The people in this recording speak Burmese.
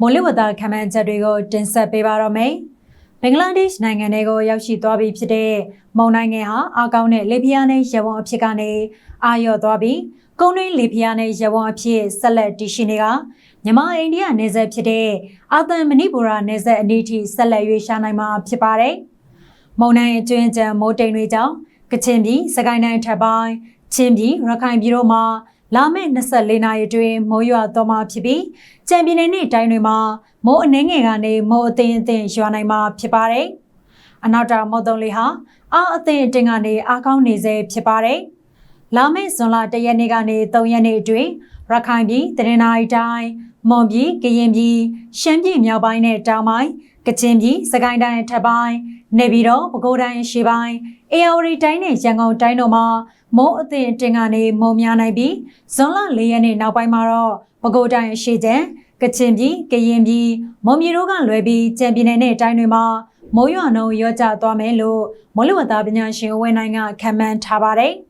မိုးလေဝသခန့်မှန်းချက်တွေကိုတင်ဆက်ပေးပါတော့မယ်။ဘင်္ဂလားဒေ့ရှ်နိုင်ငံတွေကိုရောက်ရှိသွားပြီဖြစ်တဲ့မုန်နိုင်ငံဟာအာကောင်းတဲ့လေပြင်းနဲ့ရေဝံအဖြစ်ကနေအာရော့သွားပြီးကုန်းတွင်းလေပြင်းနဲ့ရေဝံအဖြစ်ဆက်လက်တည်ရှိနေကမြန်မာအိန္ဒိယနယ်စပ်ဖြစ်တဲ့အာသံမဏိပူရနယ်စပ်အနီးထိဆက်လက်ရွေးရှာနိုင်မှာဖြစ်ပါတယ်။မုန်တိုင်းအကျွင်းကြံမိုးတိမ်တွေကြောင့်ကချင်ပြည်စကိုင်းတိုင်းထပ်ပိုင်းချင်းပြည်ရခိုင်ပြည်တို့မှာ လာမယ့်24နာရီအတွင်းမိုးရွာသွားမှာဖြစ်ပြီးကြံပြည်နယ်နဲ့တိုင်းတွေမှာမိုးအနှင်းငယ်ကနေမိုးအသင်းအသင်းရွာနိုင်မှာဖြစ်ပါတယ်။အနောက်တာမော်တုံးလေးဟာအာအသင်းအတင်းကနေအားကောင်းနေစေဖြစ်ပါတယ်။လာမယ့်ဇွန်လ1ရက်နေ့ကနေ3ရက်နေ့အတွင်း ရခိုင်ပြည်တရနာရီတိုင်းမွန်ပြည်ကရင်ပြည်ရှမ်းပြည်မြောက်ပိုင်းနဲ့တောင်ပိုင်းကချင်ပြည်စကိုင်းတိုင်းထပ်ပိုင်းနေပြည်တော်ပဲခူးတိုင်းရှေ့ပိုင်းအေရဝတီတိုင်းနဲ့ရန်ကုန်တိုင်းတို့မှာမိုးအသင်တင်ကနေမုံများနိုင်ပြီးဇွန်လ၄ရက်နေ့နောက်ပိုင်းမှာတော့ပဲခူးတိုင်းရှေ့ကျန်ကချင်ပြည်ကရင်ပြည်မွန်ပြည်တို့ကလွယ်ပြီးကြံပြည်နယ်နဲ့တိုင်းတွေမှာမိုးရွာနှုန်းရော့ကျသွားမယ်လို့မိုးလေဝသပညာရှင်ဝင်းနိုင်ကခန့်မှန်းထားပါတယ်။